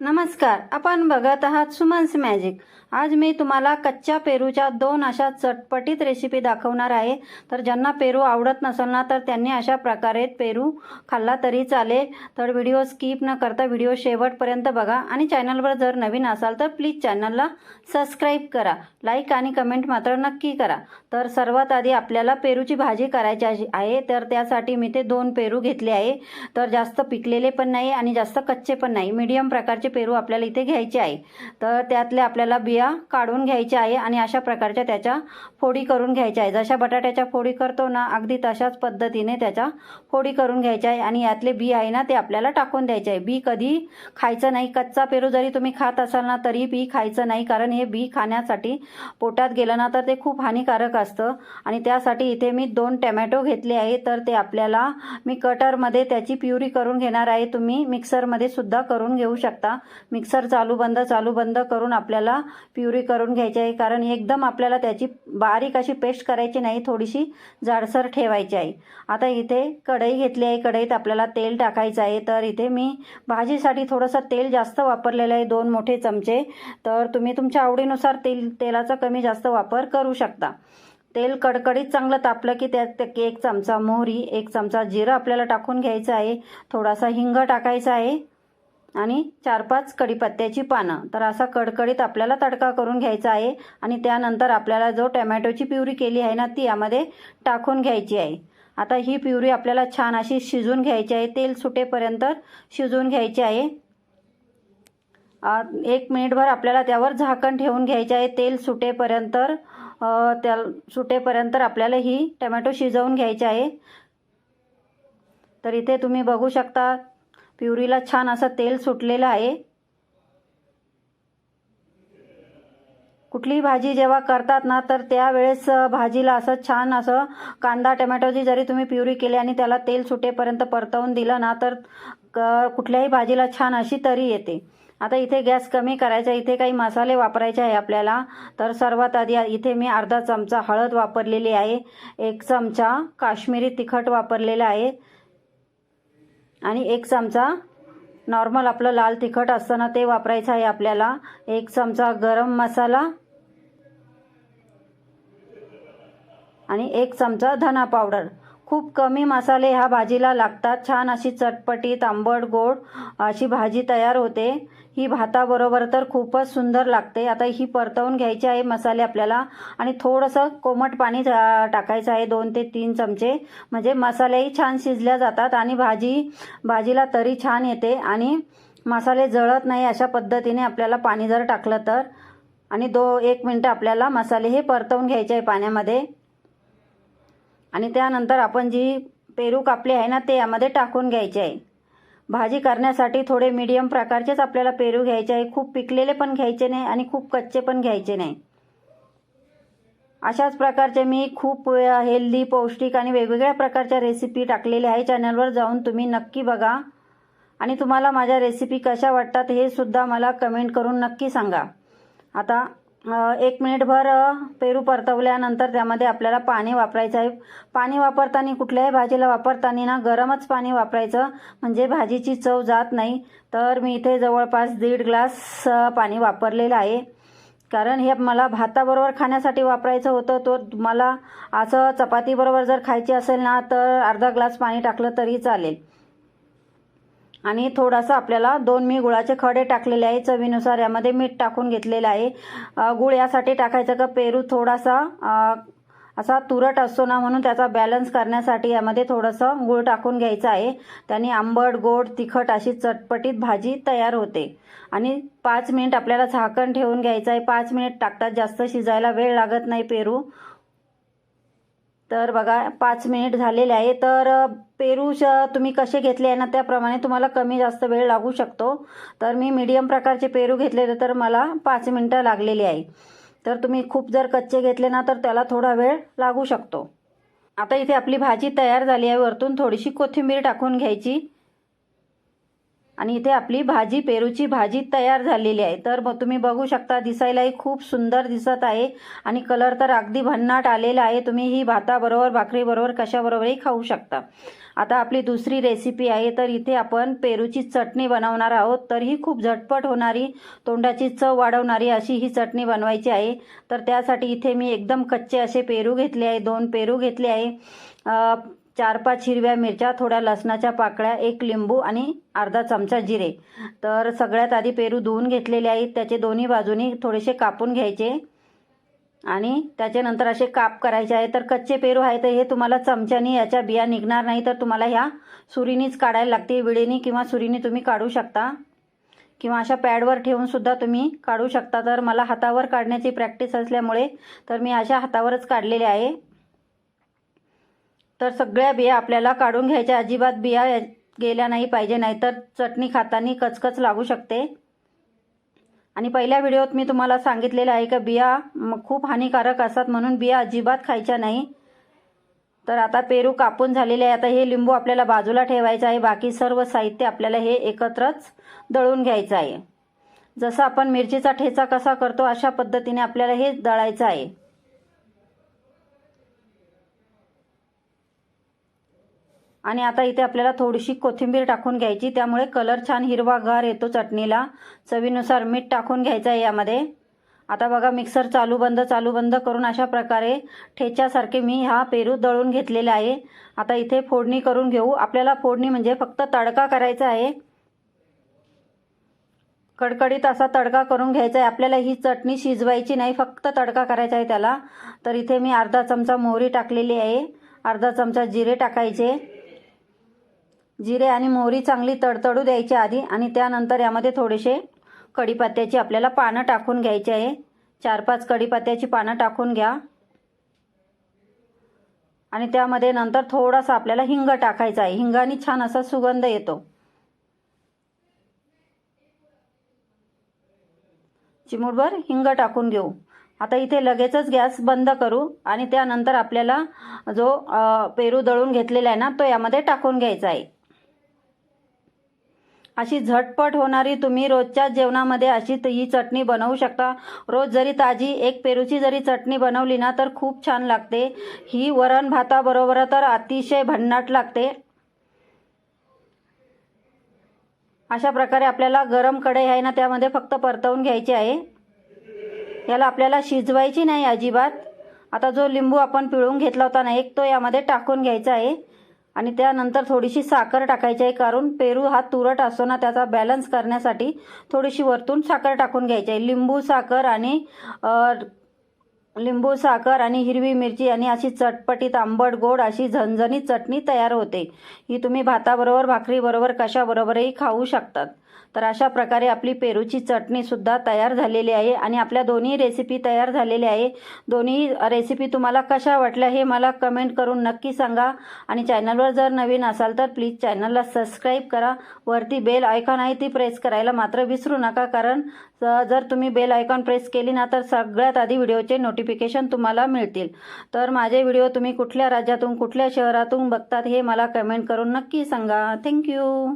नमस्कार आपण बघत आहात सुमन्स मॅजिक. आज मी तुम्हाला कच्च्या पेरूच्या दोन अशा चटपटीत रेसिपी दाखवणार आहे. तर ज्यांना पेरू आवडत नसेल ना तर त्यांनी अशा प्रकारे पेरू खाल्ला तरी चालेल. तर व्हिडिओ स्किप न करता व्हिडिओ शेवटपर्यंत बघा. आणि चॅनलवर जर नवीन असाल तर प्लीज चॅनलला सबस्क्राईब करा. लाईक आणि कमेंट मात्र नक्की करा. तर सर्वात आधी आपल्याला पेरूची भाजी करायची आहे- आहे तर त्यासाठी मी ते दोन पेरू घेतले आहे. तर जास्त पिकलेले पण नाही आणि जास्त कच्चे पण नाही. मीडियम प्रकारचे पेरू आपल्याला इथे घ्यायचे आहे? तर त्यातले आपल्याला बिया काढून घ्यायच्या आहे आणि अशा प्रकारच्या त्याच्या फोडी करून घ्यायच्या आहे. जशा बटाट्याच्या फोडी करतो ना अगदी तशाच पद्धतीने त्याच्या फोडी करून घ्यायच्या आहे आणि यातले बी आहे ना ते आपल्याला टाकून द्यायचे आहे. बी कधी खायचं नाही. कच्चा पेरू जरी तुम्ही खात असाल ना तरी बी खायचं नाही कारण हे बी खाण्यासाठी पोटात गेलं ना तर ते खूप हानिकारक असतं. आणि त्यासाठी इथे मी दोन टॅमॅटो घेतले आहे तर ते आपल्याला मी कटरमध्ये त्याची प्युरी करून घेणार आहे. तुम्ही मिक्सरमध्ये सुद्धा करून घेऊ शकता. मिक्सर चालू बंद चालू बंद करून आपल्याला प्युरी करून घ्यायची आहे. कारण एकदम आपल्याला त्याची बारीक अशी पेस्ट करायची नाही थोडीशी जाडसर ठेवायची आहे. आता इथे कढई घेतली आहे. कढईत आपल्याला तेल टाकायचं आहे. तर इथे मी भाजीसाठी थोडंसं तेल जास्त वापरलेलं आहे. दोन मोठे चमचे. तर तुम्ही तुमच्या आवडीनुसार तेल तेलाचा कमी जास्त वापर करू शकता. तेल कडकडीत चांगलं तापलं की त्यात एक चमचा मोहरी एक चमचा जिरं आपल्याला टाकून घ्यायचं आहे. थोडासा हिंग टाकायचा आहे. आणि चार पाच कढीपत्त्याची पानं. तर असा कडकडीत आपल्याला तडका करून घ्यायचा आहे आणि त्यानंतर आपल्याला जो टमॅटोची प्युरी केली आहे ना ती यामध्ये टाकून घ्यायची आहे. आता ही प्युरी आपल्याला छान अशी शिजून घ्यायची आहे. तेल सुटेपर्यंत शिजवून घ्यायची आहे. एक मिनिटभर आपल्याला त्यावर झाकण ठेवून घ्यायचे आहे. तेल सुटेपर्यंत त्या सुटेपर्यंत आपल्याला ही टमॅटो शिजवून घ्यायचे आहे. तर इथे तुम्ही बघू शकता प्युरीला छान असं तेल सुटलेलं आहे. कुठलीही भाजी जेव्हा करतात ना तर त्यावेळेस भाजीला असं छान असं कांदा टमॅटोची जरी तुम्ही प्युरी केली आणि त्याला तेल सुटेपर्यंत परतवून दिलं ना तर क- कुठल्याही भाजीला छान अशी तरी येते. आता इथे गॅस कमी करायचा इथे काही मसाले वापरायचे आहे आपल्याला. तर सर्वात आधी इथे मी अर्धा चमचा हळद वापरलेली आहे. एक चमचा काश्मीरी तिखट वापरलेला आहे. आणि एक चमचा नॉर्मल आपलं लाल तिखट असताना ते वापरायचं आहे आपल्याला. एक चमचा गरम मसाला. आणि एक चमचा धना पावडर खूप कमी मसाले ह्या भाजीला लागतात. छान अशी चटपटीत आंबट गोड अशी भाजी तयार होते. ही भाताबरोबर तर खूपच सुंदर लागते. आता ही परतवून घ्यायची आहे मसाले आपल्याला आणि थोडंसं कोमट पाणी टाकायचं आहे दोन ते तीन चमचे. म्हणजे मसालेही छान शिजल्या जातात आणि भाजी भाजीला तरी छान येते आणि मसाले जळत नाही अशा पद्धतीने आपल्याला पाणी जर टाकलं तर. आणि दो एक मिनटं आपल्याला मसाले हे परतवून घ्यायचे आहे पाण्यामध्ये. आणि त्यानंतर आपण जी पेरू कापली आहे ना ते यामध्ये टाकून घ्यायचे आहे. भाजी करण्यासाठी थोडे मीडियम प्रकारचेच आपल्याला पेरू घ्यायचे आहे. खूप पिकलेले पण घ्यायचे नाही आणि खूप कच्चे पण घ्यायचे नाही. अशाच प्रकारचे मी खूप हेल्दी पौष्टिक आणि वेगवेगळ्या प्रकारच्या रेसिपी टाकलेल्या आहे चॅनलवर जाऊन तुम्ही नक्की बघा. आणि तुम्हाला माझ्या रेसिपी कशा वाटतात हे सुद्धा मला कमेंट करून नक्की सांगा. आता एक मिनिटभर पेरू परतवल्यानंतर त्यामध्ये आपल्याला पाणी वापरायचं आहे. पाणी वापरताना कुठल्याही भाजीला वापरताना ना गरमच पाणी वापरायचं. म्हणजे भाजीची चव जात नाही. तर मी इथे जवळपास दीड ग्लास पाणी वापरलेलं आहे. कारण हे मला भाताबरोबर खाण्यासाठी वापरायचं होतं. तो मला असं चपातीबरोबर जर खायची असेल ना तर अर्धा ग्लास पाणी टाकलं तरी चालेल. आणि थोडासा आपल्याला दोन मी गुळाचे खडे टाकलेले आहे. चवीनुसार यामध्ये मीठ टाकून घेतलेलं आहे. गुळ यासाठी टाकायचं का? पेरू थोडासा असा तुरट असतो ना म्हणून त्याचा बॅलन्स करण्यासाठी यामध्ये थोडंसं गुळ टाकून घ्यायचं आहे. त्याने आंबट गोड तिखट अशी चटपटीत भाजी तयार होते. आणि पाच मिनिट आपल्याला झाकण ठेवून घ्यायचं आहे. पाच मिनिट टाकतात. जास्त शिजायला वेळ लागत नाही पेरू. तर बघा पाच मिनिट झालेले आहे. तर पेरू श- तुम्ही कसे घेतले आहे ना त्याप्रमाणे तुम्हाला कमी जास्त वेळ लागू शकतो. तर मी मीडियम प्रकारचे पेरू घेतले तर मला पाच मिनटं लागलेली आहे. तर तुम्ही खूप जर कच्चे घेतले ना तर त्याला थोडा वेळ लागू शकतो. आता इथे आपली भाजी तयार झाली आहे. वरतून थोडीशी कोथिंबीर टाकून घ्यायची. आणि इथे आपली भाजी पेरूची भाजी तयार झालेली आहे. तर मग तुम्ही बघू शकता दिसायलाही खूप सुंदर दिसत आहे. आणि कलर तर अगदी भन्नाट आलेला आहे. तुम्ही ही भाताबरोबर भाकरीबरोबर कशाबरोबरही खाऊ शकता. आता आपली दुसरी रेसिपी आहे. तर इथे आपण पेरूची चटणी बनवणार आहोत. तर ही खूप झटपट होणारी तोंडाची चव वाढवणारी अशी ही चटणी बनवायची आहे. तर त्यासाठी इथे मी एकदम कच्चे असे पेरू घेतले आहे. दोन पेरू घेतले आहे. चार पाच हिरव्या मिरच्या थोड्या लसणाच्या पाकळ्या एक लिंबू आणि अर्धा चमचा जिरे. तर सगळ्यात आधी पेरू धुवून घेतलेले आहेत. त्याचे दोन्ही बाजूनी थोडेसे कापून घ्यायचे. आणि त्याच्यानंतर असे काप करायचे आहे तर कच्चे पेरू आहे तर हे तुम्हाला चमच्यानी याच्या बिया निघणार नाही. तर तुम्हाला ह्या सुरीनीच काढायला लागते विळेनी किंवा सुरीनी तुम्ही काढू शकता. किंवा अशा पॅडवर ठेवून सुद्धा तुम्ही काढू शकता. तर मला हातावर काढण्याची प्रॅक्टिस असल्यामुळे तर मी अशा हातावरच काढलेले आहे. तर सगळ्या बिया आपल्याला काढून घ्यायच्या. अजिबात बिया गेल्या नाही पाहिजे नाहीतर चटणी खाताना कचकच लागू शकते. आणि पहिल्या व्हिडिओत मी तुम्हाला सांगितलेलं आहे का बिया खूप हानिकारक असतात म्हणून बिया अजिबात खायच्या नाही. तर आता पेरू कापून झालेले आहे. आता हे लिंबू आपल्याला बाजूला ठेवायचं आहे. बाकी सर्व साहित्य आपल्याला हे एकत्रच दळून घ्यायचं आहे. जसं आपण मिरचीचा ठेचा कसा करतो अशा पद्धतीने आपल्याला हे दळायचं आहे. आणि आता इथे आपल्याला थोडीशी कोथिंबीर टाकून घ्यायची. त्यामुळे कलर छान हिरवागार येतो चटणीला. चवीनुसार मीठ टाकून घ्यायचं आहे यामध्ये. आता बघा मिक्सर चालू बंद चालू बंद करून अशा प्रकारे ठेच्यासारखे मी हा पेरू दळून घेतलेला आहे. आता इथे फोडणी करून घेऊ. आपल्याला फोडणी म्हणजे फक्त तडका करायचा आहे. कडकडीत असा तडका करून घ्यायचा आहे. आपल्याला ही चटणी शिजवायची नाही फक्त तडका करायचा आहे त्याला. तर इथे मी अर्धा चमचा मोहरी टाकलेली आहे. अर्धा चमचा जिरे टाकायचे. जिरे आणि मोहरी चांगली तडतडू द्यायची आधी आणि त्यानंतर यामध्ये थोडेसे कढीपत्त्याची आपल्याला पानं टाकून घ्यायची आहे. चार पाच कढीपत्त्याची पानं टाकून घ्या. आणि त्यामध्ये नंतर थोडासा आपल्याला हिंग टाकायचा आहे. हिंगाने छान असा सुगंध येतो. चिमूटभर हिंग टाकून घेऊ. आता इथे लगेचच गॅस बंद करू आणि त्यानंतर आपल्याला जो पेरू दळून घेतलेला आहे ना तो यामध्ये टाकून घ्यायचा आहे. अशी झटपट होणारी तुम्ही रोजच्या जेवणामध्ये अशी ही चटणी बनवू शकता. रोज जरी ताजी एक पेरूची जरी चटणी बनवली ना तर खूप छान लागते. ही वरण भाताबरोबर तर अतिशय भन्नाट लागते. अशा प्रकारे आपल्याला गरम कढई आहे ना त्यामध्ये फक्त परतवून घ्यायची आहे. याला आपल्याला शिजवायची नाही अजिबात. आता जो लिंबू आपण पिळून घेतला होता ना एक तो यामध्ये टाकून घ्यायचा आहे. आणि त्यानंतर थोडीशी साखर टाकायची आहे कारण पेरू हा तुरट असतो ना त्याचा बॅलन्स करण्यासाठी थोडीशी वरतून साखर टाकून घ्यायची आहे. लिंबू साखर आणि लिंबू साखर आणि हिरवी मिरची आणि अशी चटपटीत आंबट गोड अशी झणझणीत चटणी तयार होते. ही तुम्ही भाताबरोबर भाकरीबरोबर कशाबरोबरही खाऊ शकतात. तर अशा प्रकारे आपली पेरूची चटणीसुद्धा तयार झालेली आहे आणि आपल्या दोन्ही रेसिपी तयार झालेल्या आहे. दोन्ही रेसिपी तुम्हाला कशा वाटल्या हे मला कमेंट करून नक्की सांगा. आणि चॅनलवर जर नवीन असाल तर प्लीज चॅनलला सबस्क्राईब करा. वरती बेल आयकॉन आहे ती प्रेस करायला मात्र विसरू नका कारण जर तुम्ही बेल आयकॉन प्रेस केली ना तर सगळ्यात आधी व्हिडिओचे नोटिफिकेशन तुम्हाला मिळतील. तर माझे व्हिडिओ तुम्ही कुठल्या राज्यातून कुठल्या शहरातून बघतात हे मला कमेंट करून नक्की सांगा. थँक्यू